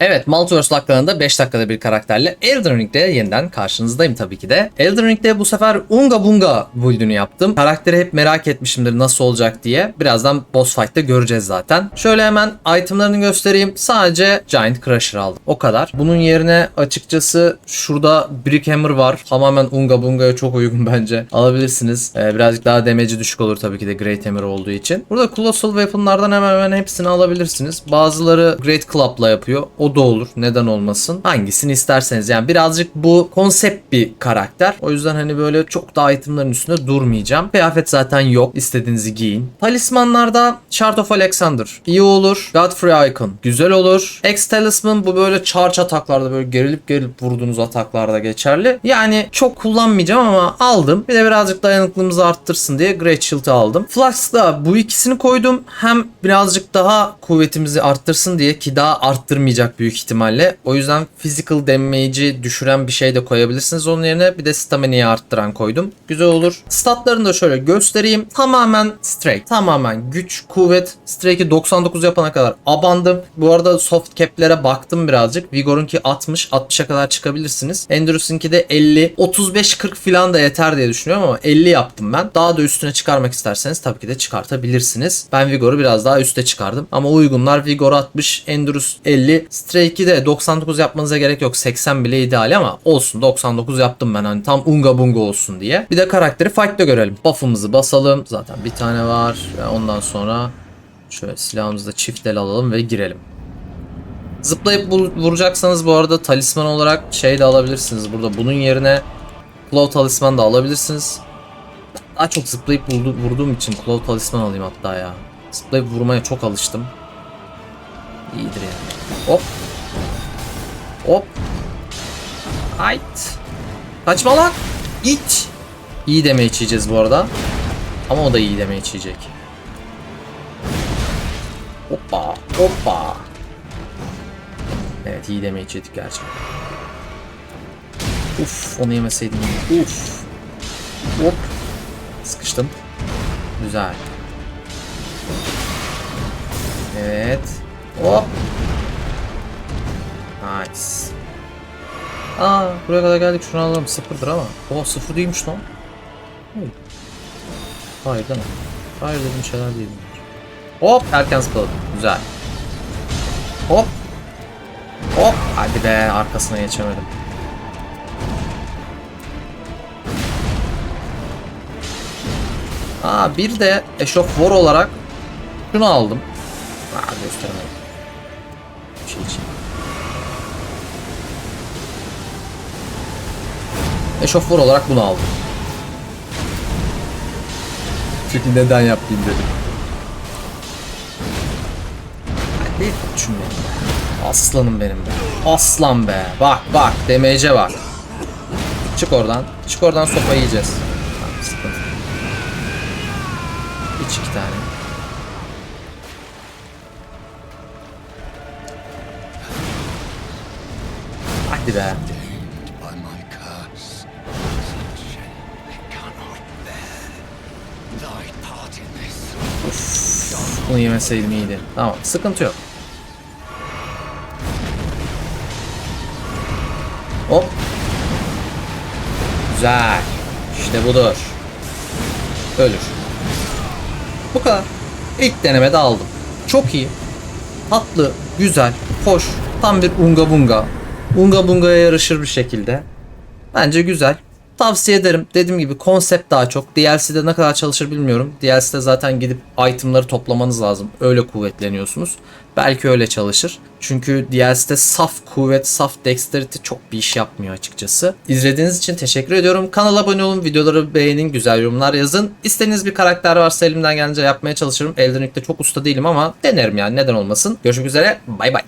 Evet, Multiverse Lockdown'da 5 dakikada bir karakterle Elden Ring'de yeniden karşınızdayım tabii ki de. Elden Ring'de bu sefer Unga Bunga build'ünü yaptım. Karakteri hep merak etmişimdir nasıl olacak diye. Birazdan boss fight'te göreceğiz zaten. Şöyle hemen itemlarını göstereyim. Sadece Giant Crusher aldım. O kadar. Bunun yerine açıkçası şurada Brick Hammer var. Tamamen Unga Bunga'ya çok uygun bence. Alabilirsiniz. Ee, birazcık daha damage'i düşük olur tabii ki de Great Hammer olduğu için. Burada Colossal Weapon'lardan hemen hemen hepsini alabilirsiniz. Bazıları Great Club'la yapıyor. O da olur. Neden olmasın? Hangisini isterseniz. Yani birazcık bu konsept bir karakter. O yüzden hani böyle çok da itemların üstünde durmayacağım. Kıyafet zaten yok. İstediğinizi giyin. Talismanlarda Shard of Alexander iyi olur. Godfrey Icon güzel olur. X Talisman bu böyle charge ataklarda böyle gerilip gerilip vurduğunuz ataklarda geçerli. Yani çok kullanmayacağım ama aldım. Bir de birazcık dayanıklılığımızı arttırsın diye Great Shield'ı aldım. Flux'da bu ikisini koydum. Hem birazcık daha kuvvetimizi arttırsın diye ki daha arttırmayacak büyük ihtimalle. O yüzden physical damage'i düşüren bir şey de koyabilirsiniz onun yerine. Bir de stamina'yı arttıran koydum. Güzel olur. Statlarını da şöyle göstereyim. Tamamen strike. Tamamen güç, kuvvet. Strake'i 99 yapana kadar abandım. Bu arada soft cap'lere baktım birazcık. Vigor'unki 60. 60'a kadar çıkabilirsiniz. Endurance'ınki de 50. 35-40 falan da yeter diye düşünüyorum ama 50 yaptım ben. Daha da üstüne çıkarmak isterseniz tabii ki de çıkartabilirsiniz. Ben Vigor'u biraz daha üste çıkardım. Ama uygunlar Vigor 60, Endurance 50. Strake'i de 99 yapmanıza gerek yok. 80 bile ideal ama olsun 99 yaptım ben hani tam unga bunga olsun diye. Bir de karakteri fight'ta görelim. Buff'ımızı basalım. Zaten bir tane var. Ondan sonra şöyle silahımızı da çift el alalım ve girelim. Zıplayıp vur- vuracaksanız bu arada talisman olarak şey de alabilirsiniz. Burada bunun yerine Claw talisman da alabilirsiniz. Daha çok zıplayıp vurdu- vurduğum için Claw talisman alayım hatta ya. Zıplayıp vurmaya çok alıştım. İyidir yani. Hop. Hop. Ayt. Kaçma lan. İç. İyi deme içeceğiz bu arada. Ama o da iyi deme içecek. Hoppa. Hoppa. Evet iyi deme içedik gerçekten. Uf onu yemeseydim. Uf. Hop. Sıkıştım. Güzel. Evet. Hop. Nice. Aa buraya kadar geldik şunu alalım sıfırdır ama. O sıfır değilmiş lan. Hey. Hayır değil mi? Hayır dediğim şeyler değil bunlar. Hop erken zıpladım. Güzel. Hop. Hop. Hadi be arkasına geçemedim. Aa bir de War olarak şunu aldım. Aa gösteremedim. Bir şey için. War olarak bunu aldım. Çünkü neden yapayım dedim. Hadi koçum benim. Aslanım benim be. Aslan be. Bak bak demeyece bak. Çık oradan. Çık oradan sopa yiyeceğiz. Tamam, sıkıntı. İç iki tane. Part in this. Bunu yemeseydim iyiydi. Tamam sıkıntı yok. Hop. Güzel. İşte budur. Ölür. Bu kadar. İlk denemede aldım. Çok iyi. Tatlı, güzel, hoş. Tam bir unga bunga. Unga bunga'ya yarışır bir şekilde. Bence güzel. Tavsiye ederim. Dediğim gibi konsept daha çok. DLC'de ne kadar çalışır bilmiyorum. DLC'de zaten gidip itemları toplamanız lazım. Öyle kuvvetleniyorsunuz. Belki öyle çalışır. Çünkü DLC'de saf kuvvet, saf dexterity çok bir iş yapmıyor açıkçası. İzlediğiniz için teşekkür ediyorum. Kanala abone olun, videoları beğenin, güzel yorumlar yazın. İstediğiniz bir karakter varsa elimden gelince yapmaya çalışırım. Elden Ring'de çok usta değilim ama denerim yani neden olmasın. Görüşmek üzere. Bay bay.